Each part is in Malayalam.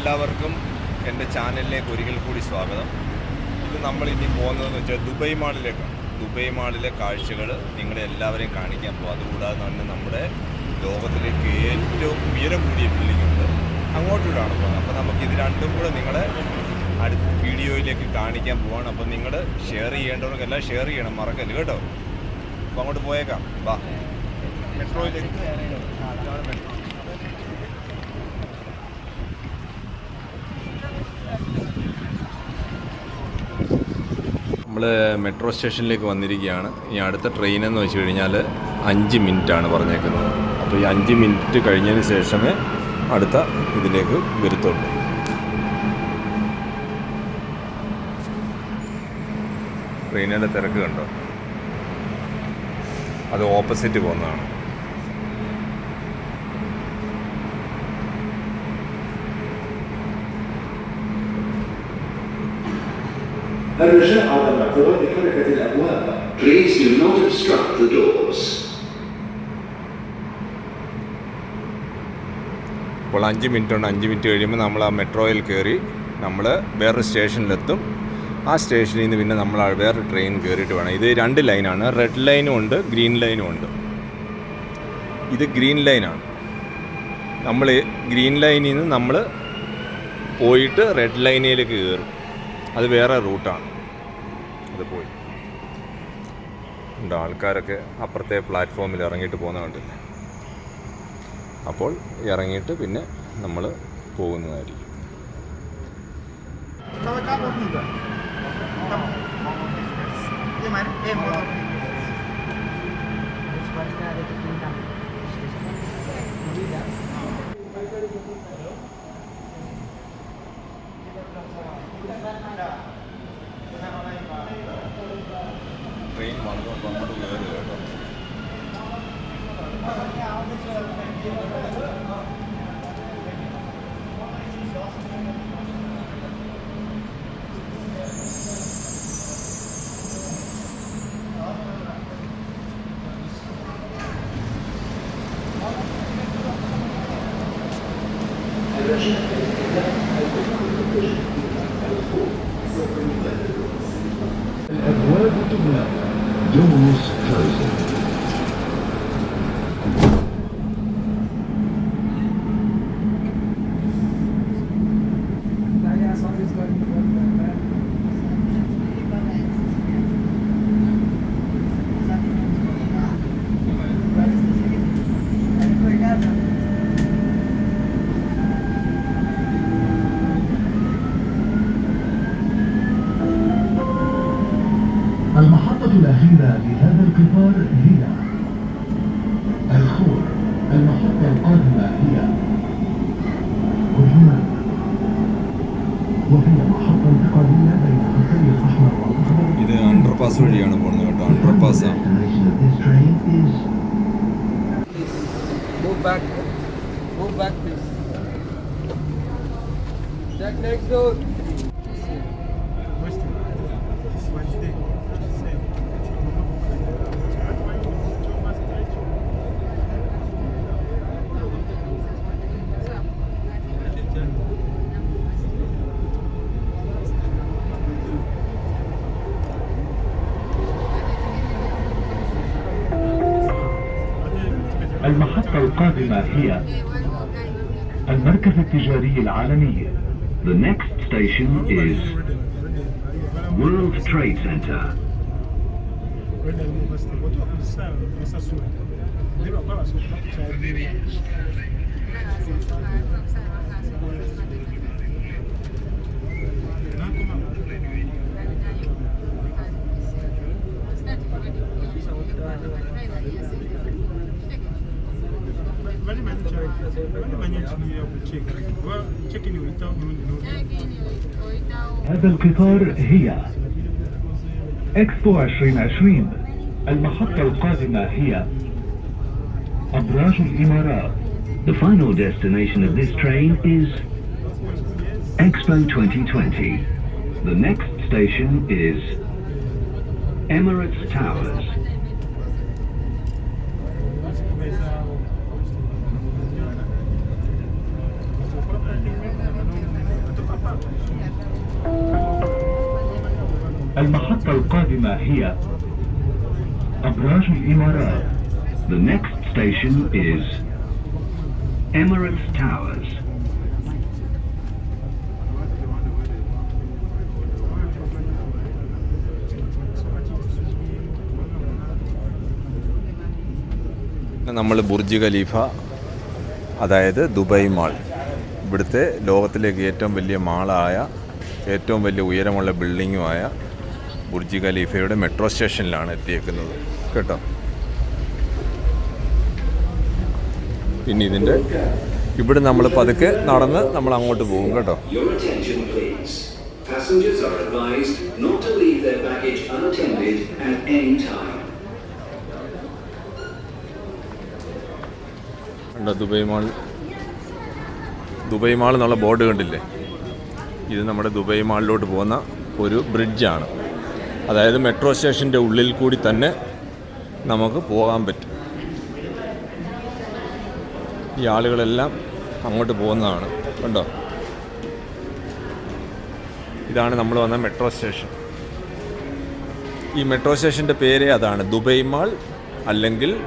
എല്ലാവർക്കും എന്റെ ചാനലിലേക്ക് ഒരിക്കൽ കൂടി സ്വാഗതം. ഇത് നമ്മൾ ഇനി പോകുന്നതെന്ന് വെച്ചാൽ ദുബൈ മാളിലേക്കാണ് ദുബൈ മാളിലെ കാഴ്ചകൾ നിങ്ങളെ എല്ലാവരെയും കാണിക്കാൻ പോകും. അതുകൂടാതെ തന്നെ നമ്മുടെ ലോകത്തിലേക്ക് ഏറ്റവും ഉയരം കൂടിയ ബിൽഡിംഗ് ഉണ്ട്. അങ്ങോട്ടൂടാണ് പോകുന്നത്. അപ്പോൾ നമുക്ക് ഇത് രണ്ടും കൂടെ നിങ്ങളെ അടുത്ത വീഡിയോയിലേക്ക് കാണിക്കാൻ പോവാണ്. അപ്പോൾ നിങ്ങൾ ഷെയർ ചെയ്യേണ്ടവർക്ക് എല്ലാം ഷെയർ ചെയ്യണം. മറക്കല്ല്? കേട്ടോ? അപ്പോൾ അങ്ങോട്ട് പോയേക്കാം. വാ. മെട്രോയിലേക്ക്. മെട്രോ. മെട്രോ സ്റ്റേഷനിലേക്ക് വന്നിരിക്കുകയാണ്. ഈ അടുത്ത ട്രെയിൻ എന്ന് വെച്ച് കഴിഞ്ഞാൽ അഞ്ച് ആണ് പറഞ്ഞേക്കുന്നത്. അപ്പോൾ ഈ അഞ്ച് മിനിറ്റ് കഴിഞ്ഞതിന് ശേഷമേ അടുത്ത ഇതിലേക്ക് വരുത്തുള്ളൂ. ട്രെയിനിന്റെ തിരക്ക് കണ്ടോ? അത് ഓപ്പോസിറ്റ് പോകുന്നതാണ്. الرجاء على الاعتراض حركة الأبواب. Please do not obstruct the doors. ഇപ്പോൾ അഞ്ച് മിനിറ്റ് ഉണ്ട് അഞ്ച് മിനിറ്റ് കഴിയുമ്പോൾ നമ്മൾ ആ മെട്രോയിൽ കയറി നമ്മൾ വേറൊരു സ്റ്റേഷനിലെത്തും ആ സ്റ്റേഷനിൽ നിന്ന് പിന്നെ നമ്മൾ ആ വേറെ ട്രെയിൻ കയറിയിട്ട് വേണം ഇത് രണ്ട് ലൈനാണ് റെഡ് ലൈനും ഉണ്ട് ഗ്രീൻ ലൈനും ഉണ്ട് ഇത് ഗ്രീൻ ലൈനാണ് നമ്മൾ ഗ്രീൻ ലൈനിൽ നിന്ന് നമ്മൾ പോയിട്ട് റെഡ് ലൈനിലേക്ക് കയറും അത് വേറെ റൂട്ടാണ്. അത് പോയി. ഉണ്ട് ആൾക്കാരൊക്കെ അപ്പുറത്തെ പ്ലാറ്റ്ഫോമിൽ ഇറങ്ങിയിട്ട് പോകുന്നതുകൊണ്ട് അപ്പോൾ ഇറങ്ങിയിട്ട് പിന്നെ നമ്മൾ പോകുന്നതായിരിക്കും. Train المحطة القادمة هي المركز التجاري العالمي The next station is World Trade Center. هذا القطار هي اكسبو 2020 المحطة القادمة هي أبراج الإمارات The final destination of this train is Expo 2020. The next station is Emirates Towers. المحطة القادمة هي أبراج الإمارات The next station is Emirates Towers. നമ്മൾ ബുർജ് ഖലീഫ അതായത് ദുബായ് മാൾ ഇവിടുത്തെ ലോകത്തിലേക്ക് ഏറ്റവും വലിയ മാളായ ഏറ്റവും വലിയ ഉയരമുള്ള ബിൽഡിങ്ങുമായ ബുർജ് ഖലീഫയുടെ മെട്രോ സ്റ്റേഷനിലാണ് എത്തിയേക്കുന്നത്. കേട്ടോ? പിന്നെ ഇതിന്റെ ഇവിടെ നമ്മൾ പതുക്കെ നടന്ന് നമ്മൾ അങ്ങോട്ട് പോകും കേട്ടോ? Dubai attention. Passengers are advised not to leave their baggage unattended at any time. കണ്ടോ മാൾ? ദുബൈ മാൾ എന്നുള്ള ബോർഡ് കണ്ടില്ലേ? ഇത് നമ്മുടെ ദുബൈ മാളിലോട്ട് പോകുന്ന ഒരു ബ്രിഡ്ജാണ്. അതായത് മെട്രോ സ്റ്റേഷന്റെ ഉള്ളിൽ കൂടി തന്നെ നമുക്ക് പോകാൻ പറ്റും. ഈ ആളുകളെല്ലാം അങ്ങോട്ട് പോകുന്നതാണ്. കണ്ടോ? ഇതാണ് നമ്മൾ വന്ന മെട്രോ സ്റ്റേഷൻ. ഈ മെട്രോ സ്റ്റേഷന്റെ പേര് അതാണ് ദുബൈ മാൾ അല്ലെങ്കിൽ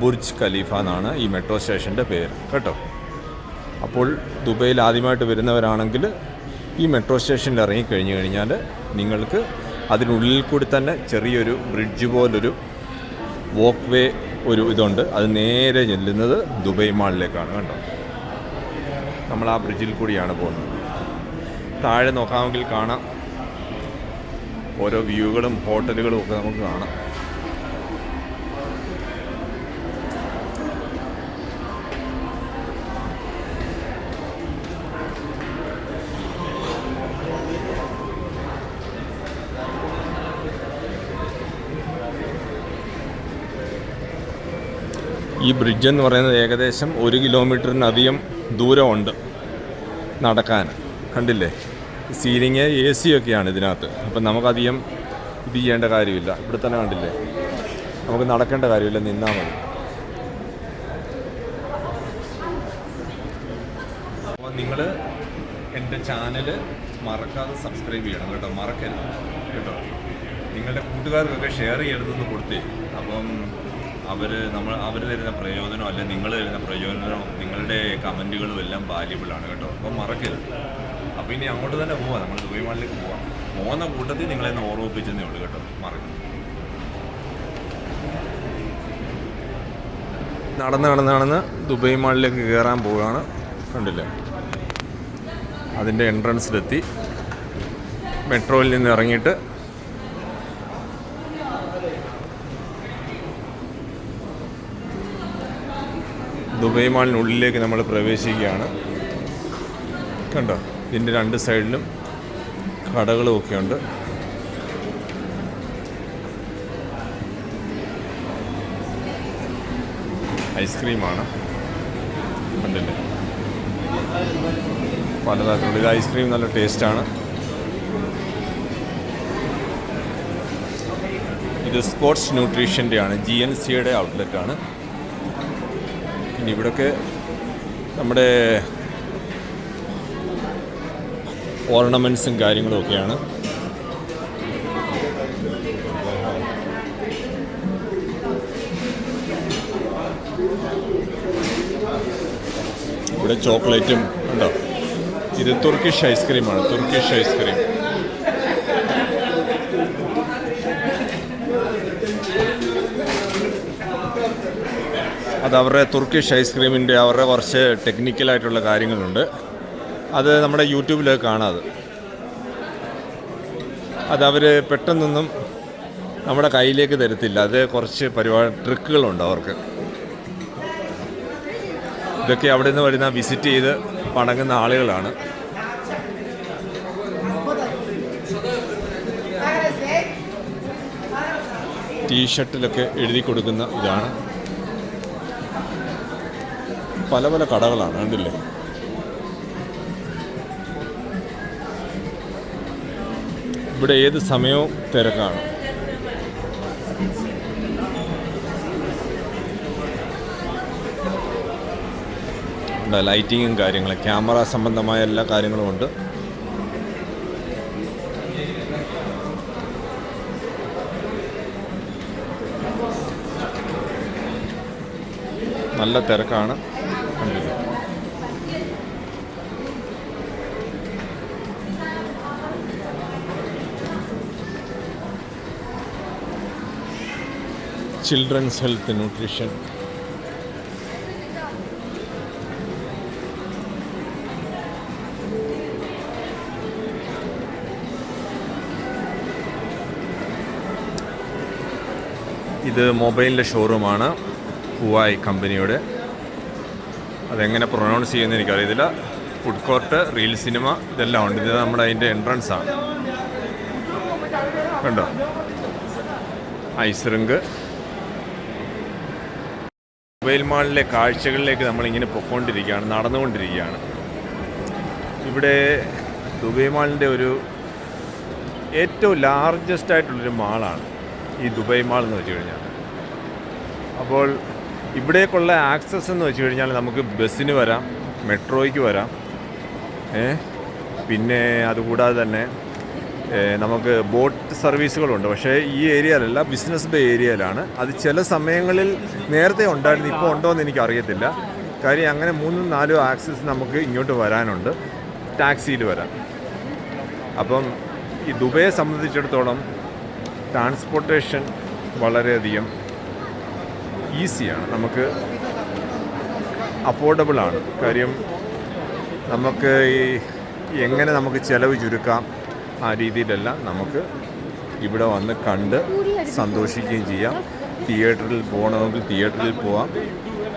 ബുർജ് ഖലീഫ എന്നാണ് ഈ മെട്രോ സ്റ്റേഷന്റെ പേര്. കേട്ടോ? അപ്പോൾ ദുബൈയിൽ ആദ്യമായിട്ട് വരുന്നവരാണെങ്കിൽ ഈ മെട്രോ സ്റ്റേഷനിൽ ഇറങ്ങിക്കഴിഞ്ഞ് കഴിഞ്ഞാൽ നിങ്ങൾക്ക് അതിനുള്ളിൽ കൂടി തന്നെ ചെറിയൊരു ബ്രിഡ്ജ് പോലൊരു വോക്ക് വേ ഒരു ഇതുണ്ട്. അത് നേരെ ചെല്ലുന്നത് ദുബൈ മാളിലേക്കാണ് കണ്ടോ? നമ്മൾ ആ ബ്രിഡ്ജിൽ കൂടിയാണ് പോകുന്നത്. താഴെ നോക്കാമെങ്കിൽ കാണാം. ഓരോ വ്യൂകളും ഹോട്ടലുകളും ഒക്കെ നമുക്ക് കാണാം. ഈ ബ്രിഡ്ജ് എന്ന് പറയുന്നത് ഏകദേശം ഒരു കിലോമീറ്ററിനധികം ദൂരമുണ്ട് നടക്കാൻ. കണ്ടില്ലേ? സീലിങ് എ സി ഒക്കെയാണ് ഇതിനകത്ത്. അപ്പം നമുക്കധികം ഇത് ചെയ്യേണ്ട കാര്യമില്ല. ഇവിടെ തന്നെ കണ്ടില്ലേ? നമുക്ക് നടക്കേണ്ട കാര്യമില്ല. നിന്നാൽ മതി. അപ്പോൾ നിങ്ങൾ എന്റെ ചാനൽ മറക്കാതെ സബ്സ്ക്രൈബ് ചെയ്യണം കേട്ടോ. മറക്കരുത്. കേട്ടോ? നിങ്ങളുടെ കൂട്ടുകാർക്കൊക്കെ ഷെയർ ചെയ്യരുതെന്ന് കൊടുത്തേ. അപ്പം അവർ നമ്മൾ അവർ തരുന്ന പ്രയോജനം അല്ലെ നിങ്ങൾ തരുന്ന പ്രയോജനവും നിങ്ങളുടെ കമന്റുകളും എല്ലാം വാല്യബിളാണ് കേട്ടോ. അപ്പം മറക്കരുത്. അപ്പോൾ ഇനി അങ്ങോട്ട് തന്നെ പോവാം. നമ്മൾ ദുബൈ മാളിലേക്ക് പോവാം. പോകുന്ന കൂട്ടത്തിൽ നിങ്ങളെ ഒന്ന് ഓർമ്മിപ്പിച്ചതേ ഉള്ളൂ കേട്ടോ. മറക്കരുത്. നടന്ന് നടന്ന് നടന്ന് ദുബൈ മാളിലേക്ക് കയറാൻ പോവുകയാണ്. കണ്ടില്ലേ? അതിന്റെ എൻട്രൻസിലെത്തി മെട്രോയിൽ നിന്ന് ഇറങ്ങിയിട്ട് ദുബൈ മാളിനുള്ളിലേക്ക് നമ്മൾ പ്രവേശിക്കുകയാണ്. കണ്ടോ? ഇതിന്റെ രണ്ട് സൈഡിലും കടകളും ഉണ്ട്. ഐസ്ക്രീമാണ് കണ്ടില്ലേ പലതരത്തിലുള്ള ഇത് ഐസ്ക്രീം നല്ല ടേസ്റ്റാണ്. ഇത് സ്പോർട്സ് ന്യൂട്രീഷന്റെ ആണ് ജി എൻ സിയുടെ ഔട്ട്ലെറ്റാണ്. പിന്നെ ഇവിടൊക്കെ നമ്മുടെ ഓർണമെന്റ്സും കാര്യങ്ങളും ഒക്കെയാണ്. ഇവിടെ ചോക്ലേറ്റും ഉണ്ടോ? ഇത് തുർക്കിഷ് ഐസ്ക്രീമാണ് തുർക്കിഷ് ഐസ്ക്രീം അത് അവരുടെ തുർക്കിഷ് ഐസ്ക്രീമിന്റെ അവരുടെ കുറച്ച് ടെക്നിക്കലായിട്ടുള്ള കാര്യങ്ങളുണ്ട്. അത് നമ്മുടെ യൂട്യൂബിൽ കാണാതെ അത്. അവർ പെട്ടെന്നൊന്നും നമ്മുടെ കയ്യിലേക്ക് തരത്തില്ല. അത് കുറച്ച് പരിപാടി ട്രിക്കുകളുണ്ട് അവർക്ക്. ഇതൊക്കെ അവിടെ നിന്ന് വരുന്ന വിസിറ്റ് ചെയ്ത് പണങ്ങുന്ന ആളുകളാണ്. ടീഷർട്ടിലൊക്കെ എഴുതി കൊടുക്കുന്ന ഇതാണ്. പല പല കടകളാണ് കണ്ടില്ലേ? ഇവിടെ ഏത് സമയവും തിരക്കാണ്. ലൈറ്റിങ്ങും കാര്യങ്ങളും ക്യാമറ സംബന്ധമായ എല്ലാ കാര്യങ്ങളും ഉണ്ട്. നല്ല തിരക്കാണ്. ചിൽഡ്രൻസ് ഹെൽത്ത് ന്യൂട്രീഷൻ ഇത് മൊബൈലിന്റെ ഷോറൂമാണ് ഹുവായ് കമ്പനിയുടെ. അതെങ്ങനെ പ്രൊനൗൺസ് ചെയ്യുന്നത് എനിക്കറിയത്തില്ല. ഫുഡ് കോർട്ട് റീൽ സിനിമ ഇതെല്ലാം ഉണ്ട്. ഇത് നമ്മുടെ അതിന്റെ എൻട്രൻസ് ആണ്. കണ്ടോ? ഐസ് റിങ്ക് മൊബൈൽ മാളിലെ കാഴ്ചകളിലേക്ക് നമ്മളിങ്ങനെ പൊക്കോണ്ടിരിക്കുകയാണ് നടന്നുകൊണ്ടിരിക്കുകയാണ്. ഇവിടെ ദുബൈ മാളിന്റെ ഒരു ഏറ്റവും ലാർജസ്റ്റ് ആയിട്ടുള്ളൊരു മാളാണ് ഈ ദുബൈ മാൾ എന്ന് വെച്ച് കഴിഞ്ഞാൽ. അപ്പോൾ ഇവിടേക്കുള്ള ആക്സസ് എന്ന് വെച്ച് കഴിഞ്ഞാൽ നമുക്ക് ബസ്സിന് വരാം മെട്രോയ്ക്ക് വരാം പിന്നെ അതുകൂടാതെ തന്നെ നമുക്ക് ബോട്ട് സർവീസുകളുണ്ട്. പക്ഷേ ഈ ഏരിയയിലല്ല ബിസിനസ് ബേ ഏരിയയിലാണ്. അത് ചില സമയങ്ങളിൽ നേരത്തെ ഉണ്ടായിരുന്നു ഇപ്പോൾ ഉണ്ടോ എന്ന് എനിക്ക് അറിയത്തില്ല കാര്യം അങ്ങനെ മൂന്നും നാലും ആക്സസ് നമുക്ക് ഇങ്ങോട്ട് വരാനുണ്ട്. ടാക്സിയിൽ വരാം. അപ്പം ഈ ദുബൈയെ സംബന്ധിച്ചിടത്തോളം ട്രാൻസ്പോർട്ടേഷൻ വളരെയധികം ഈസിയാണ് നമുക്ക് അഫോർഡബിളാണ് കാര്യം നമുക്ക് ഈ എങ്ങനെ നമുക്ക് ചിലവ് ചുരുക്കാം ആ രീതിയിലെല്ലാം നമുക്ക് ഇവിടെ വന്ന് കണ്ട് സന്തോഷിക്കുകയും ചെയ്യാം. തിയേറ്ററിൽ പോകണമെങ്കിൽ തിയേറ്ററിൽ പോവാം.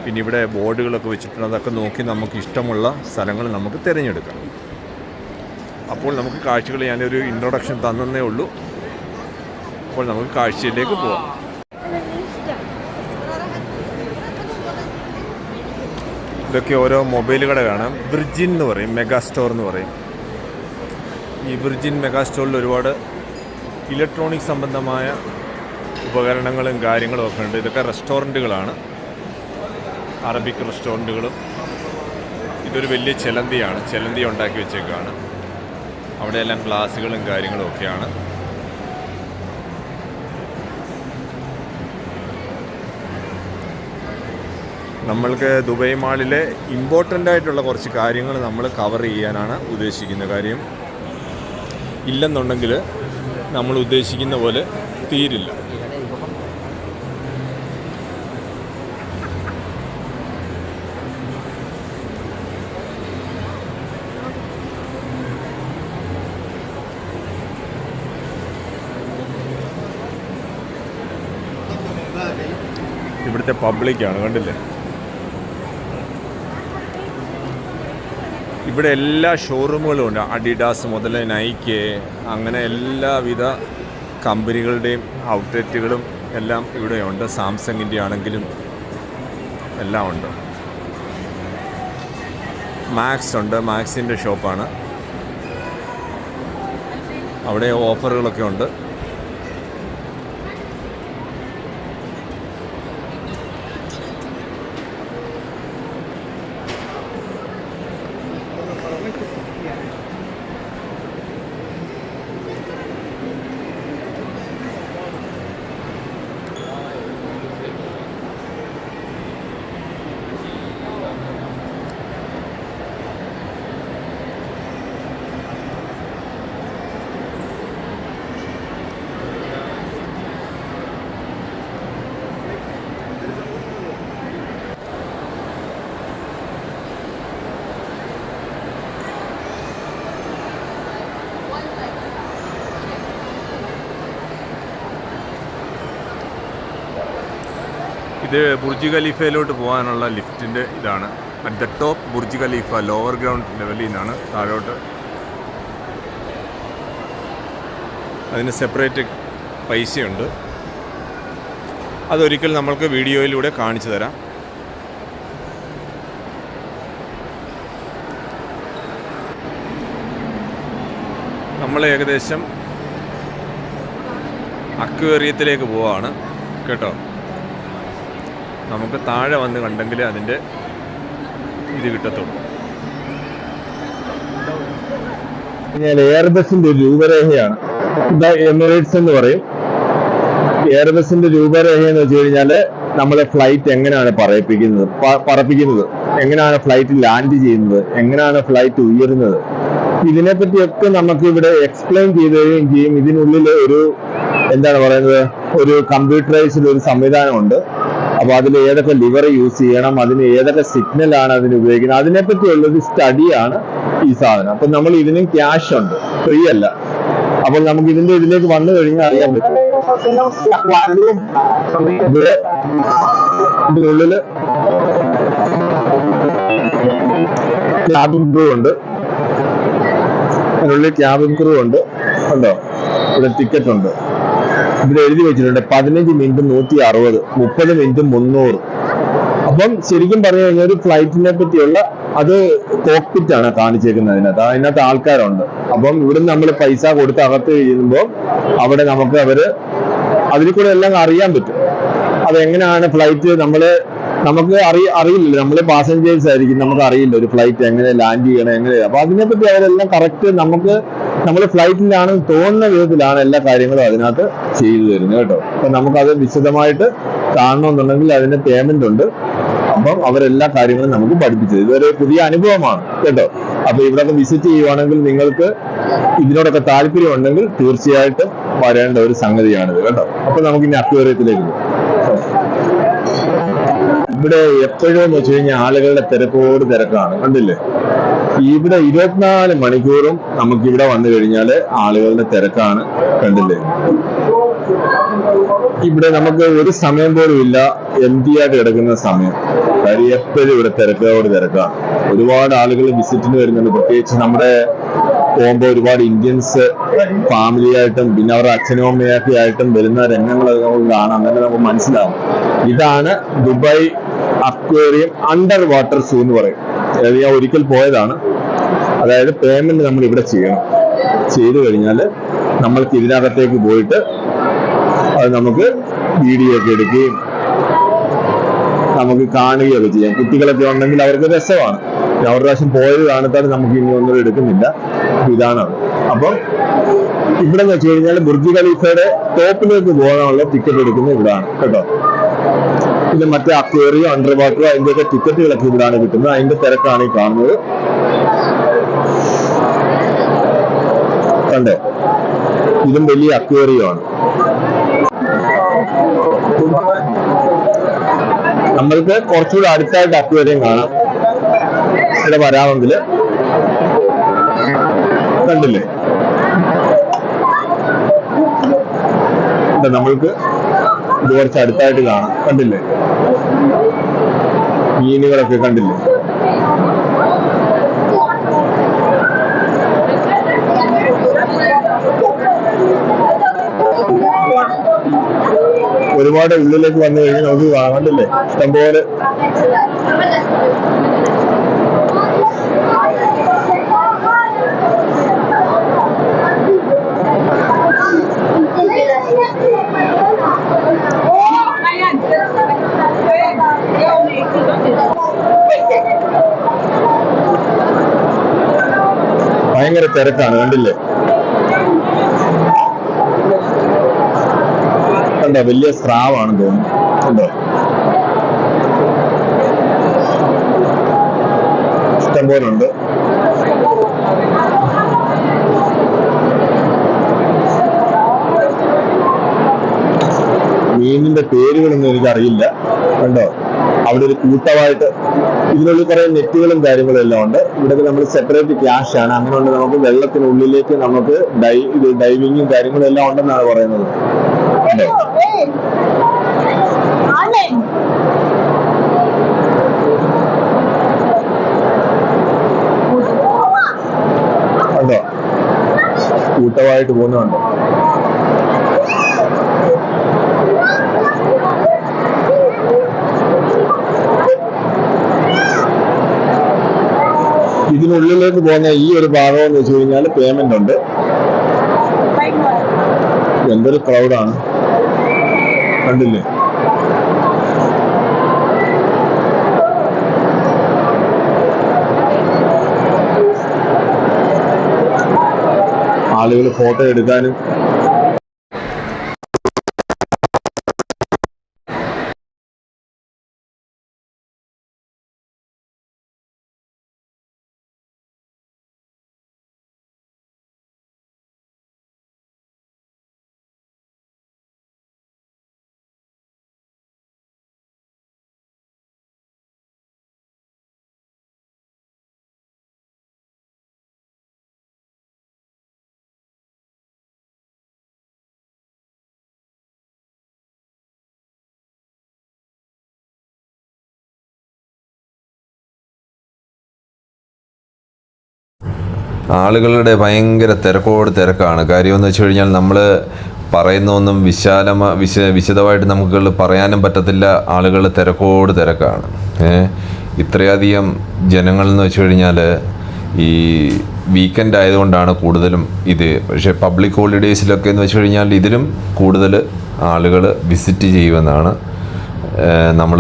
പിന്നെ ഇവിടെ ബോർഡുകളൊക്കെ വെച്ചിട്ടുണ്ട്. അതൊക്കെ നോക്കി നമുക്ക് ഇഷ്ടമുള്ള സ്ഥലങ്ങൾ നമുക്ക് തിരഞ്ഞെടുക്കാം. അപ്പോൾ നമുക്ക് കാഴ്ചകൾ ഞാനൊരു ഇൻട്രൊഡക്ഷൻ തന്നേ ഉള്ളൂ. അപ്പോൾ നമുക്ക് കാഴ്ചയിലേക്ക് പോവാം. ഇതൊക്കെ ഓരോ മൊബൈൽ കാണാം. ബ്രിഡ്ജിൻ എന്ന് പറയും മെഗാ സ്റ്റോർ എന്ന് പറയും. ഈ വിർജിൻ മെഗാ സ്റ്റോറിൽ ഒരുപാട് ഇലക്ട്രോണിക് സംബന്ധമായ ഉപകരണങ്ങളും കാര്യങ്ങളും ഒക്കെ ഉണ്ട്. ഇതൊക്കെ റെസ്റ്റോറന്റുകളാണ്. അറബിക് റെസ്റ്റോറന്റുകളും. ഇതൊരു വലിയ ചെലന്തിയാണ്. ചെലന്തി ഉണ്ടാക്കി വെച്ചേക്കാണ്. അവിടെയെല്ലാം ഗ്ലാസ്സുകളും കാര്യങ്ങളും ഒക്കെയാണ്. നമ്മൾക്ക് ദുബൈ മാളിലെ ഇമ്പോർട്ടന്റ് ആയിട്ടുള്ള കുറച്ച് കാര്യങ്ങൾ നമ്മൾ കവർ ചെയ്യാനാണ് ഉദ്ദേശിക്കുന്ന കാര്യം. ഇല്ലെന്നുണ്ടെങ്കിൽ നമ്മൾ ഉദ്ദേശിക്കുന്ന പോലെ തീരില്ല. ഇവിടുത്തെ പബ്ലിക്കാണ് കണ്ടില്ലേ? ഇവിടെ എല്ലാ ഷോറൂമുകളും ഉണ്ട്. അഡിഡാസ് മുതൽ നൈക്ക് അങ്ങനെ എല്ലാവിധ കമ്പനികളുടെയും ഔട്ട്ലെറ്റുകളും എല്ലാം ഇവിടെയുണ്ട് സാംസങ്ങിന്റെ ആണെങ്കിലും എല്ലാം ഉണ്ട്. മാക്സ് ഉണ്ട്. മാക്സിന്റെ ഷോപ്പാണ് അവിടെ ഓഫറുകളൊക്കെ ഉണ്ട്. ഇത് ബുർജ് ഖലീഫയിലോട്ട് പോകാനുള്ള ലിഫ്റ്റിന്റെ ഇതാണ്. At the top Burj Khalifa lower ground ലെവലിൽ നിന്നാണ് താഴോട്ട്. അതിന് സെപ്പറേറ്റ് പൈസയുണ്ട്. അതൊരിക്കൽ നമ്മൾക്ക് വീഡിയോയിലൂടെ കാണിച്ചു തരാം. നമ്മൾ ഏകദേശം അക്വേറിയത്തിലേക്ക് പോവാണ്. കേട്ടോ? നമുക്ക് താഴെ വന്ന് കണ്ടെങ്കിൽ അതിന്റെ ഇത് കിട്ടത്തുള്ളൂ. എയർ ഒരു രൂപരേഖയാണ്. ദ എമിറേറ്റ്സ് എന്ന് പറയും. എയർ ബസിന്റെ രൂപരേഖ എന്ന് വെച്ച് കഴിഞ്ഞാൽ നമ്മളെ ഫ്ലൈറ്റ് എങ്ങനെയാണ് പറയിപ്പിക്കുന്നത്? പറപ്പിക്കുന്നത്? എങ്ങനെയാണ് ഫ്ലൈറ്റ് ലാൻഡ് ചെയ്യുന്നത്? എങ്ങനെയാണ് ഫ്ലൈറ്റ് ഉയരുന്നത്? ഇതിനെപ്പറ്റിയൊക്കെ നമുക്ക് ഇവിടെ എക്സ്പ്ലെയിൻ ചെയ്ത് തരികയും ചെയ്യും. ഇതിനുള്ളിൽ ഒരു എന്താണ് പറയുന്നത്? ഒരു കമ്പ്യൂട്ടറൈസ്ഡ് ഒരു സംവിധാനമുണ്ട്. അപ്പൊ അതിൽ ഏതൊക്കെ ലിവർ യൂസ് ചെയ്യണം അതിന് ഏതൊക്കെ സിഗ്നൽ ആണ് അതിന് ഉപയോഗിക്കുന്നത് അതിനെപ്പറ്റിയുള്ള ഒരു സ്റ്റഡിയാണ് ഈ സാധനം. അപ്പൊ നമ്മൾ ഇതിനും ക്യാഷ് ഉണ്ട്. ഫ്രീ അല്ല. അപ്പോൾ നമുക്ക് ഇതിന്റെ ഇതിലേക്ക് വന്നു കഴിഞ്ഞാൽ അറിയാൻ പറ്റും. ഉണ്ട്. ക്യാബിൻ ക്രൂ ഉണ്ട്. ഉണ്ടോ? ഇവിടെ ടിക്കറ്റ് ഉണ്ട്. ഇതിൽ എഴുതി വെച്ചിട്ടുണ്ട് പതിനഞ്ച് മിനിറ്റ് നൂറ്റി അറുപത് മുപ്പത് മിനിറ്റ് മുന്നൂറ്. അപ്പം ശരിക്കും പറഞ്ഞു കഴിഞ്ഞാൽ ഒരു ഫ്ലൈറ്റിനെ പറ്റിയുള്ള അത് കോക്പിറ്റ് ആണ് കാണിച്ചേക്കുന്നത് അതിനകത്ത്. അതിനകത്ത് ആൾക്കാരുണ്ട്. അപ്പം ഇവിടുന്ന് നമ്മൾ പൈസ കൊടുത്ത് അകത്ത് കഴിയുമ്പോൾ അവിടെ നമുക്ക് അവർ അതിൽ കൂടെ എല്ലാം അറിയാൻ പറ്റും. അതെങ്ങനെയാണ് ഫ്ലൈറ്റ് നമ്മൾ നമുക്ക് അറിയ അറിയില്ല നമ്മൾ പാസഞ്ചേഴ്സ് ആയിരിക്കും. നമുക്ക് അറിയില്ല ഒരു ഫ്ലൈറ്റ് എങ്ങനെ ലാൻഡ് ചെയ്യണം എങ്ങനെ. അപ്പൊ അതിനെപ്പറ്റി അവരെല്ലാം കറക്റ്റ് നമുക്ക് നമ്മൾ ഫ്ലൈറ്റിലാണെന്ന് തോന്നുന്ന വിധത്തിലാണ് എല്ലാ കാര്യങ്ങളും അതിനകത്ത് ചെയ്തു തരുന്നത് കേട്ടോ. അപ്പൊ നമുക്കത് വിശദമായിട്ട് കാണണമെന്നുണ്ടെങ്കിൽ അതിന് പേയ്മെന്റ് ഉണ്ട്. അപ്പം അവരെല്ലാ കാര്യങ്ങളും നമുക്ക് പഠിപ്പിച്ചത് ഇതൊരു പുതിയ അനുഭവമാണ് കേട്ടോ. അപ്പൊ ഇവിടൊക്കെ വിസിറ്റ് ചെയ്യുവാണെങ്കിൽ നിങ്ങൾക്ക് ഇതിനോടൊക്കെ താല്പര്യം ഉണ്ടെങ്കിൽ തീർച്ചയായിട്ടും വരേണ്ട ഒരു സംഗതിയാണിത് കേട്ടോ. അപ്പൊ നമുക്ക് ഇനി അക്വേറിയത്തിലേക്ക് ഇവിടെ എപ്പോഴും വെച്ച് കഴിഞ്ഞാൽ ആളുകളുടെ തിരക്കോട് തിരക്കാണ്. കണ്ടില്ലേ? ഇവിടെ ഇരുപത്തിനാല് മണിക്കൂറും നമുക്ക് ഇവിടെ വന്നു കഴിഞ്ഞാൽ ആളുകളുടെ തിരക്കാണ് കണ്ടില്ലേ? ഇവിടെ നമുക്ക് ഒരു സമയം പോലും ഇല്ല എം ടി ആയിട്ട് കിടക്കുന്ന സമയം. കാര്യം എപ്പോഴും ഇവിടെ തിരക്കോട് തിരക്കാണ് ഒരുപാട് ആളുകൾ വിസിറ്റിന് വരുന്നുണ്ട്. പ്രത്യേകിച്ച് നമ്മുടെ പോകുമ്പോൾ ഒരുപാട് ഇന്ത്യൻസ് ഫാമിലി ആയിട്ടും പിന്നെ അവരുടെ അച്ഛനും അമ്മയൊക്കെ ആയിട്ടും വരുന്ന രംഗങ്ങൾ നമുക്ക് കാണാം. അങ്ങനെ നമുക്ക് മനസ്സിലാവും. ഇതാണ് Dubai aquarium under water zoo എന്ന് പറയും. ഞാൻ ഒരിക്കൽ പോയതാണ്. അതായത് പേയ്മെന്റ് നമ്മൾ ഇവിടെ ചെയ്യണം. ചെയ്തു കഴിഞ്ഞാൽ നമ്മൾക്ക് ഇതിനകത്തേക്ക് പോയിട്ട് അത് നമുക്ക് വീഡിയോ ഒക്കെ എടുക്കുകയും നമുക്ക് കാണുകയൊക്കെ ചെയ്യാം. കുട്ടികളൊക്കെ ഉണ്ടെങ്കിൽ അവർക്ക് രസമാണ്. ഞാൻ പ്രാവശ്യം പോയത് കാണത്താൽ നമുക്ക് ഇനി ഒന്നും എടുക്കുന്നില്ല. ഇതാണ് അത്. അപ്പം ഇവിടെ എന്ന് വെച്ച് കഴിഞ്ഞാൽ ബുർജ് ഖലീഫയുടെ ടോപ്പിലേക്ക് പോകാനുള്ള ടിക്കറ്റ് എടുക്കുന്നത് ഇവിടാണ്. കേട്ടോ? പിന്നെ മറ്റേ അക്വേറിയോ അണ്ടർ വാട്ടറോ അതിന്റെയൊക്കെ ടിക്കറ്റുകളൊക്കെ ഇവിടാണ് കിട്ടുന്നത്. അതിന്റെ തിരക്കാണ് ഈ കാണുന്നത്. കണ്ടേ? ഇതും വലിയ അക്വേറിയോ ആണ് നമ്മൾക്ക് കുറച്ചുകൂടി അടുത്തായിട്ട് അക്വേറിയം കാണാം. ഇവിടെ വരാമെങ്കിൽ കണ്ടില്ലേ? നമ്മൾക്ക് ഇത് കുറച്ച് അടുത്തായിട്ട് കാണാം. കണ്ടില്ലേ? മീനുകളൊക്കെ കണ്ടില്ലേ? ഒരുപാട് ഉള്ളിലേക്ക് വന്നു കഴിഞ്ഞാൽ നമുക്ക് കാണാം കണ്ടില്ലേ? ഇഷ്ടംപോലെ ഭയങ്കര തിരക്കാണ് കണ്ടില്ലേ? കണ്ടോ വലിയ സ്രാവാണ് തോന്നുന്നു. കണ്ടോ? ഇഷ്ടം ഉണ്ട്. മീനിന്റെ പേരുകളൊന്നും എനിക്കറിയില്ല. കണ്ടോ? അവിടെ ഒരു കൂട്ടമായിട്ട് ഇതിനുള്ളിൽ കുറെ നെറ്റുകളും കാര്യങ്ങളും എല്ലാം ഉണ്ട്. ഇവിടെ നമ്മൾ സെപ്പറേറ്റ് ക്യാഷ് ആണ്. അങ്ങനെയുണ്ട് നമുക്ക് വെള്ളത്തിനുള്ളിലേക്ക് നമുക്ക് ഡൈ ഇത് ഡൈവിങ്ങും കാര്യങ്ങളും എല്ലാം ഉണ്ടെന്നാണ് പറയുന്നത്. കണ്ടോ കൂട്ടമായിട്ട് പോകുന്നുണ്ടോ. ഇതിനുള്ളിലേക്ക് പോകുന്ന ഈ ഒരു ഭാഗം എന്ന് വെച്ച് കഴിഞ്ഞാൽ പേയ്മെന്റ് ഉണ്ട്. എന്തൊരു ക്രൗഡാണ് കണ്ടില്ലേ? ആളുകൾ ഫോട്ടോ എടുക്കാനും ആളുകളുടെ ഭയങ്കര തിരക്കോട് തിരക്കാണ്. കാര്യമെന്ന് വെച്ച് കഴിഞ്ഞാൽ നമ്മൾ പറയുന്ന ഒന്നും വിശാലമ വിശ വിശദമായിട്ട് നമുക്ക് പറയാനും പറ്റത്തില്ല. ആളുകൾ തിരക്കോട് തിരക്കാണ്. ഇത്രയധികം ജനങ്ങൾ എന്ന് വെച്ച് കഴിഞ്ഞാൽ ഈ വീക്കെൻഡ് ആയതുകൊണ്ടാണ് കൂടുതലും ഇത്. പക്ഷേ പബ്ലിക് ഹോളിഡേയ്സിലൊക്കെ എന്ന് വെച്ച് കഴിഞ്ഞാൽ ഇതിലും കൂടുതൽ ആളുകൾ വിസിറ്റ് ചെയ്യുമെന്നാണ്. നമ്മൾ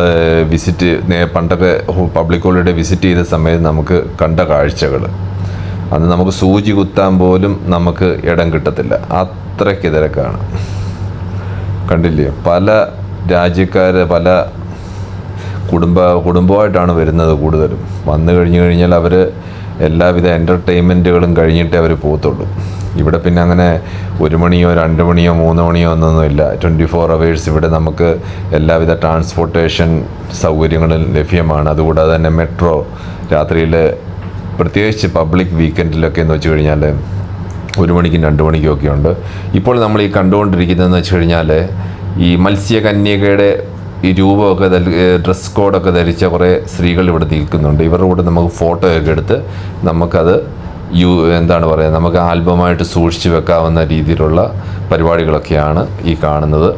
വിസിറ്റ് പണ്ടൊക്കെ പബ്ലിക് ഹോളിഡേ വിസിറ്റ് ചെയ്ത സമയത്ത് നമുക്ക് കണ്ട കാഴ്ചകൾ. അന്ന് നമുക്ക് സൂചി കുത്താൻ പോലും നമുക്ക് ഇടം കിട്ടത്തില്ല. അത്രയ്ക്ക് തിരക്കാണ്. കണ്ടില്ലേ? പല രാജ്യക്കാർ പല കുടുംബ കുടുംബമായിട്ടാണ് വരുന്നത് കൂടുതലും. വന്നു കഴിഞ്ഞു കഴിഞ്ഞാൽ അവർ എല്ലാവിധ എന്റർടൈൻമെന്റുകളും കഴിഞ്ഞിട്ടേ അവർ പോകത്തുള്ളൂ. ഇവിടെ പിന്നെ അങ്ങനെ ഒരു മണിയോ രണ്ട് മണിയോ മൂന്ന് മണിയോ ഒന്നൊന്നുമില്ല ട്വന്റി ഫോർ അവേഴ്സ് ഇവിടെ നമുക്ക് എല്ലാവിധ ട്രാൻസ്പോർട്ടേഷൻ സൗകര്യങ്ങളും ലഭ്യമാണ്. അതുകൂടാതെ തന്നെ മെട്രോ രാത്രിയിൽ പ്രത്യേകിച്ച് പബ്ലിക് വീക്കെൻഡിലൊക്കെ എന്ന് വെച്ച് കഴിഞ്ഞാൽ ഒരു മണിക്കും രണ്ട് മണിക്കും ഒക്കെ ഉണ്ട്. ഇപ്പോൾ നമ്മൾ ഈ കണ്ടുകൊണ്ടിരിക്കുന്നതെന്ന് വെച്ച് കഴിഞ്ഞാൽ ഈ മത്സ്യകന്യകയുടെ ഈ രൂപമൊക്കെ ഡ്രസ് കോഡൊക്കെ ധരിച്ച കുറേ സ്ത്രീകൾ ഇവിടെ നിൽക്കുന്നുണ്ട്. ഇവരുടെ കൂടെ നമുക്ക് ഫോട്ടോയൊക്കെ എടുത്ത് നമുക്കത് യു എന്താണ് പറയുക നമുക്ക് ആൽബമായിട്ട് സൂക്ഷിച്ച് വെക്കാവുന്ന രീതിയിലുള്ള പരിപാടികളൊക്കെയാണ് ഈ കാണുന്നത്.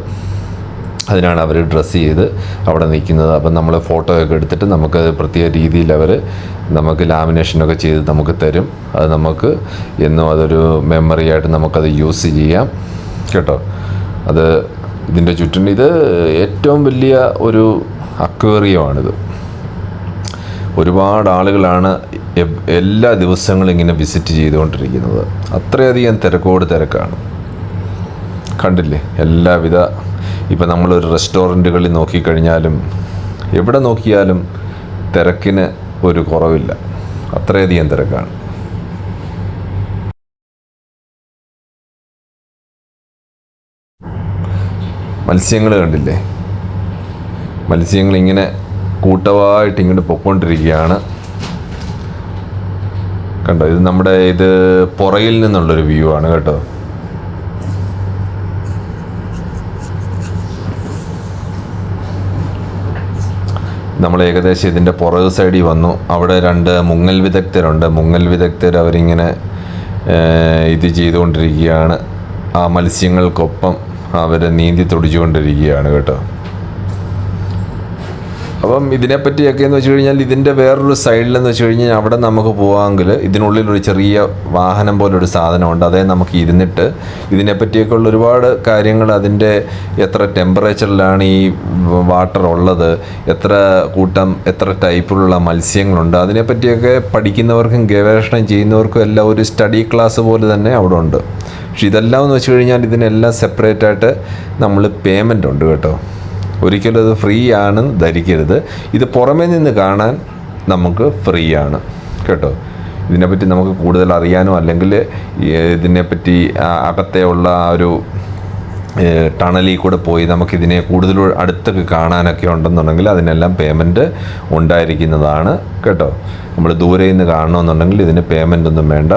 അതിനാണ് അവർ ഡ്രസ്സ് ചെയ്ത് അവിടെ നിൽക്കുന്നത്. അപ്പം നമ്മൾ ഫോട്ടോ ഒക്കെ എടുത്തിട്ട് നമുക്ക് പ്രത്യേക രീതിയിൽ അവർ നമുക്ക് ലാമിനേഷനൊക്കെ ചെയ്ത് നമുക്ക് തരും. അത് നമുക്ക് എന്നും അതൊരു മെമ്മറി ആയിട്ട് നമുക്കത് യൂസ് ചെയ്യാം. കേട്ടോ? അത് ഇതിന്റെ ചുറ്റും ഇത് ഏറ്റവും വലിയ ഒരു അക്വേറിയമാണിത്. ഒരുപാട് ആളുകളാണ് എല്ലാ ദിവസങ്ങളും ഇങ്ങനെ വിസിറ്റ് ചെയ്തുകൊണ്ടിരിക്കുന്നത്. അത്രയധികം തിരക്കോട് തിരക്കാണ്. കണ്ടില്ലേ? എല്ലാവിധ ഇപ്പം നമ്മളൊരു റെസ്റ്റോറന്റുകളിൽ നോക്കിക്കഴിഞ്ഞാലും എവിടെ നോക്കിയാലും തിരക്കിന് ഒരു കുറവില്ല. അത്രയധികം തിരക്കാണ്. മത്സ്യങ്ങൾ കണ്ടില്ലേ? മത്സ്യങ്ങൾ ഇങ്ങനെ കൂട്ടമായിട്ട് ഇങ്ങോട്ട് പൊക്കോണ്ടിരിക്കുകയാണ്. കണ്ടോ? ഇത് നമ്മുടെ ഇത് പുറയിൽ നിന്നുള്ളൊരു വ്യൂ ആണ് കേട്ടോ. നമ്മൾ ഏകദേശം ഇതിന്റെ പുറകു സൈഡിൽ വന്നു. അവിടെ രണ്ട് മുങ്ങൽ വിദഗ്ധരുണ്ട്. മുങ്ങൽ വിദഗ്ധർ അവരിങ്ങനെ ഇത് ചെയ്തുകൊണ്ടിരിക്കുകയാണ്. ആ മത്സ്യങ്ങൾക്കൊപ്പം അവർ നീന്തി തുടിച്ചുകൊണ്ടിരിക്കുകയാണ് കേട്ടോ. അപ്പം ഇതിനെപ്പറ്റിയൊക്കെ എന്ന് വെച്ച് കഴിഞ്ഞാൽ ഇതിന്റെ വേറൊരു സൈഡിലെന്ന് വെച്ച് കഴിഞ്ഞാൽ അവിടെ നമുക്ക് പോകാമെങ്കിൽ ഇതിനുള്ളിൽ ഒരു ചെറിയ വാഹനം പോലെ ഒരു സാധനമുണ്ട്. അതേ നമുക്ക് ഇരുന്നിട്ട് ഇതിനെപ്പറ്റിയൊക്കെ ഉള്ള ഒരുപാട് കാര്യങ്ങൾ അതിന്റെ എത്ര ടെമ്പറേച്ചറിലാണ് ഈ വാട്ടർ ഉള്ളത് എത്ര കൂട്ടം എത്ര ടൈപ്പിലുള്ള മത്സ്യങ്ങളുണ്ട് അതിനെപ്പറ്റിയൊക്കെ പഠിക്കുന്നവർക്കും ഗവേഷണം ചെയ്യുന്നവർക്കും എല്ലാം ഒരു സ്റ്റഡി ക്ലാസ് പോലെ തന്നെ അവിടെ ഉണ്ട്. പക്ഷെ ഇതെല്ലാം എന്ന് വെച്ച് കഴിഞ്ഞാൽ ഇതിനെല്ലാം സെപ്പറേറ്റ് ആയിട്ട് നമ്മൾ പേയ്മെന്റ് ഉണ്ട് കേട്ടോ. ഒരിക്കലും അത് ഫ്രീ ആണ് ധരിക്കരുത്. ഇത് പുറമേ നിന്ന് കാണാൻ നമുക്ക് ഫ്രീ ആണ്. കേട്ടോ? ഇതിനെപ്പറ്റി നമുക്ക് കൂടുതൽ അറിയാനോ അല്ലെങ്കിൽ ഇതിനെപ്പറ്റി അകത്തെ ഉള്ള ആ ഒരു ടണലിൽ കൂടെ പോയി നമുക്കിതിനെ കൂടുതൽ അടുത്തൊക്കെ കാണാനൊക്കെ ഉണ്ടെന്നുണ്ടെങ്കിൽ അതിനെല്ലാം പേയ്മെന്റ് ഉണ്ടായിരിക്കുന്നതാണ്. കേട്ടോ? നമ്മൾ ദൂരെ നിന്ന് കാണണമെന്നുണ്ടെങ്കിൽ ഇതിന് പേയ്മെന്റ് ഒന്നും വേണ്ട.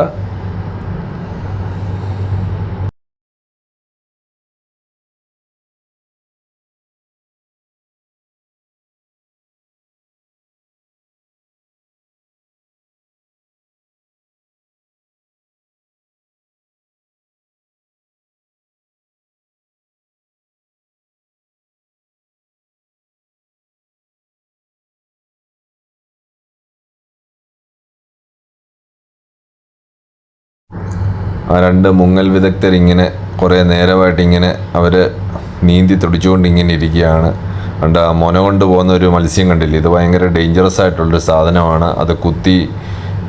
ആ രണ്ട് മുങ്ങൽ വിദഗ്ധർ ഇങ്ങനെ കുറേ നേരമായിട്ട് ഇങ്ങനെ അവർ നീന്തി തുടിച്ചുകൊണ്ട് ഇങ്ങനെ ഇരിക്കുകയാണ്. കണ്ട് ആ മൊന കൊണ്ട് പോകുന്ന ഒരു മത്സ്യം കണ്ടില്ലേ? ഇത് ഭയങ്കര ഡേഞ്ചറസ് ആയിട്ടുള്ളൊരു സാധനമാണ്. അത് കുത്തി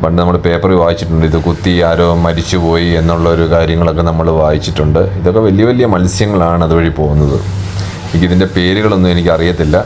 പണ്ട് നമ്മൾ പേപ്പറിൽ വായിച്ചിട്ടുണ്ട്. ഇത് കുത്തി ആരോ മരിച്ചുപോയി എന്നുള്ള ഒരു കാര്യങ്ങളൊക്കെ നമ്മൾ വായിച്ചിട്ടുണ്ട്. ഇതൊക്കെ വലിയ വലിയ മത്സ്യങ്ങളാണ് അതുവഴി പോകുന്നത്. എനിക്കിതിന്റെ പേരുകളൊന്നും എനിക്ക് അറിയത്തില്ല.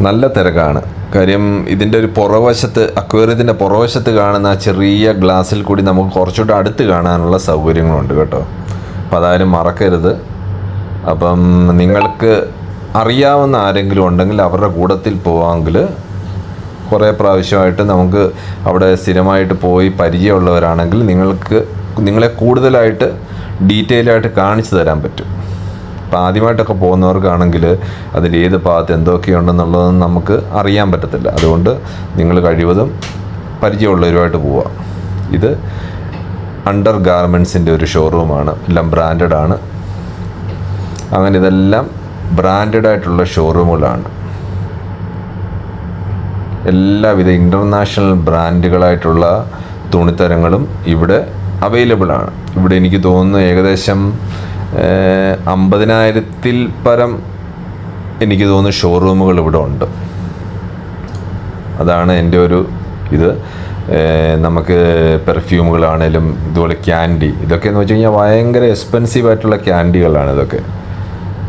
നല്ല തിരക്കാണ്. കാര്യം ഇതിന്റെ ഒരു പുറവശത്ത് അക്വേറിയത്തിന്റെ പുറവശത്ത് കാണുന്ന ആ ചെറിയ ഗ്ലാസ്സിൽ കൂടി നമുക്ക് കുറച്ചുകൂടെ അടുത്ത് കാണാനുള്ള സൗകര്യങ്ങളുണ്ട് കേട്ടോ. അപ്പോൾ അതാരും മറക്കരുത്. അപ്പം നിങ്ങൾക്ക് അറിയാവുന്ന ആരെങ്കിലും ഉണ്ടെങ്കിൽ അവരുടെ കൂടത്തിൽ പോവാമെങ്കിൽ കുറേ പ്രാവശ്യമായിട്ട് നമുക്ക് അവിടെ സ്ഥിരമായിട്ട് പോയി പരിചയമുള്ളവരാണെങ്കിൽ നിങ്ങൾക്ക് നിങ്ങളെ കൂടുതലായിട്ട് ഡീറ്റെയിൽ ആയിട്ട് കാണിച്ചു തരാൻ പറ്റും. അപ്പോൾ ആദ്യമായിട്ടൊക്കെ പോകുന്നവർക്കാണെങ്കിൽ അതിന്റെ ഏത് ഭാഗത്ത് എന്തൊക്കെയുണ്ടെന്നുള്ളതൊന്നും നമുക്ക് അറിയാൻ പറ്റത്തില്ല. അതുകൊണ്ട് നിങ്ങൾ കഴിവതും പരിചയമുള്ളവരുമായിട്ട് പോവുക. ഇത് അണ്ടർ ഗാർമെൻസിന്റെ ഒരു ഷോറൂമാണ്. എല്ലാം ബ്രാൻഡഡ് ആണ്. അങ്ങനെ ഇതെല്ലാം ബ്രാൻഡഡ് ആയിട്ടുള്ള ഷോറൂമുകളാണ്. എല്ലാവിധ ഇന്റർനാഷണൽ ബ്രാൻഡുകളായിട്ടുള്ള തുണിത്തരങ്ങളും ഇവിടെ അവൈലബിൾ ആണ്. ഇവിടെ എനിക്ക് തോന്നുന്നു ഏകദേശം അമ്പതിനായിരത്തിൽ പരം എനിക്ക് തോന്നുന്നു ഷോറൂമുകൾ ഇവിടെ ഉണ്ട്. അതാണ് എന്റെ ഒരു ഇത്. നമുക്ക് പെർഫ്യൂമുകളാണേലും ഇതുപോലെ ക്യാൻഡി ഇതൊക്കെ എന്ന് വെച്ച് കഴിഞ്ഞാൽ ഭയങ്കര എക്സ്പെൻസീവ് ആയിട്ടുള്ള ക്യാൻഡികളാണ് ഇതൊക്കെ.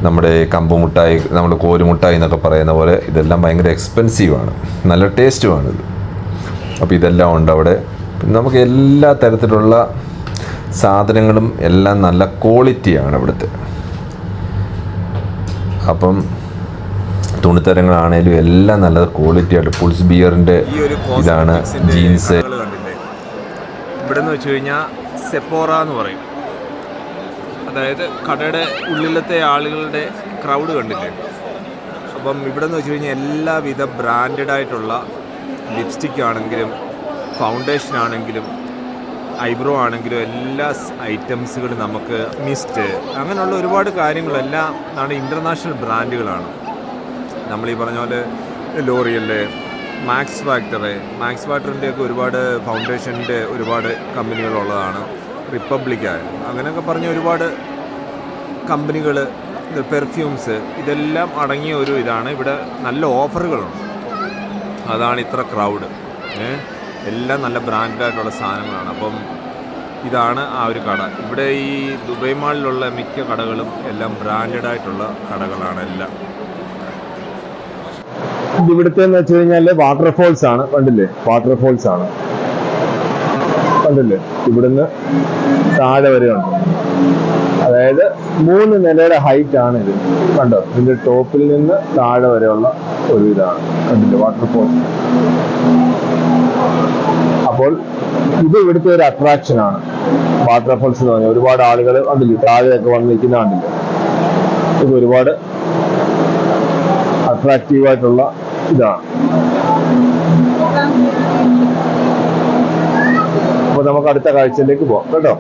നമ്മുടെ കമ്പ് മുട്ടായി നമ്മുടെ കോരുമുട്ടായി എന്നൊക്കെ പറയുന്ന പോലെ ഇതെല്ലാം ഭയങ്കര എക്സ്പെൻസീവാണ് നല്ല ടേസ്റ്റുമാണിത് അപ്പോൾ ഇതെല്ലാം ഉണ്ട് അവിടെ. നമുക്ക് എല്ലാ തരത്തിലുള്ള സാധനങ്ങളും എല്ലാം നല്ല ക്വാളിറ്റിയാണ് ഇവിടുത്തെ. അപ്പം തുണിത്തരങ്ങളാണേലും എല്ലാം നല്ല ക്വാളിറ്റി ആയിട്ട് പുൾസ് ബിയറിന്റെ ഇതാണ് ജീൻസ്. ഇവിടെ നിന്ന് വെച്ച് കഴിഞ്ഞാൽ സെപ്പോറ എന്ന് പറയും. അതായത് കടയുടെ ഉള്ളിലത്തെ ആളുകളുടെ ക്രൗഡ് കണ്ടില്ലേ? അപ്പം ഇവിടെ നിന്ന് വെച്ച് കഴിഞ്ഞാൽ എല്ലാവിധ ബ്രാൻഡഡ് ആയിട്ടുള്ള ലിപ്സ്റ്റിക് ആണെങ്കിലും ഫൗണ്ടേഷൻ ആണെങ്കിലും ഐബ്രോ ആണെങ്കിലും എല്ലാ ഐറ്റംസുകളും നമുക്ക് മിസ്റ്റ് അങ്ങനെയുള്ള ഒരുപാട് കാര്യങ്ങളെല്ലാം നമ്മുടെ ഇന്റർനാഷണൽ ബ്രാൻഡുകളാണ്. നമ്മൾ ഈ പറഞ്ഞ പോലെ ലോറിയൽ മാക്സ് ഫാക്ടറ് മാക്സ് ഫാക്ടറിന്റെ ഒക്കെ ഒരുപാട് ഫൗണ്ടേഷന്റെ ഒരുപാട് കമ്പനികളുള്ളതാണ്. റിപ്പബ്ലിക് അങ്ങനെയൊക്കെ പറഞ്ഞ ഒരുപാട് കമ്പനികൾ പെർഫ്യൂംസ് ഇതെല്ലാം അടങ്ങിയ ഒരു ഇതാണ്. ഇവിടെ നല്ല ഓഫറുകളുണ്ട് അതാണ് ഇത്ര ക്രൗഡ് എല്ലാം നല്ല ബ്രാൻഡായിട്ടുള്ള സാധനങ്ങളാണ്. അപ്പം ഇതാണ് ആ ഒരു കട. ഇവിടെ ഈ ദുബൈ മാളിലുള്ള മിക്ക കടകളും എല്ലാം ബ്രാൻഡഡ് ആയിട്ടുള്ള കടകളാണ് എല്ലാം. ഇവിടുത്തെ എന്ന് വെച്ച് കഴിഞ്ഞാൽ വാട്ടർഫോൾസ് ആണ്. കണ്ടില്ലേ? വാട്ടർഫോൾസ് ആണ്. കണ്ടില്ലേ? ഇവിടുന്ന് താഴെ വരെ ഉണ്ട് അതായത് മൂന്ന് നിലയുടെ ഹൈറ്റ് ആണ് ഇത്. കണ്ടോ? ഇതിന്റെ ടോപ്പിൽ നിന്ന് താഴെ വരെയുള്ള ഒരു ഇതാണ്. കണ്ടില്ലേ? വാട്ടർഫോൾസ് അപ്പോൾ ഇത് ഇവിടുത്തെ ഒരു അട്രാക്ഷൻ ആണ്. വാട്ടർഫോൾസ് എന്ന് പറഞ്ഞാൽ ഒരുപാട് ആളുകൾ കണ്ടില്ലേ താഴെയൊക്കെ വന്ന് നിൽക്കുന്ന ഇത് ഒരുപാട് അട്രാക്റ്റീവ് ആയിട്ടുള്ള ഇതാണ്. അപ്പൊ നമുക്ക് അടുത്ത കാഴ്ചയിലേക്ക് പോവാം. കേട്ടോ?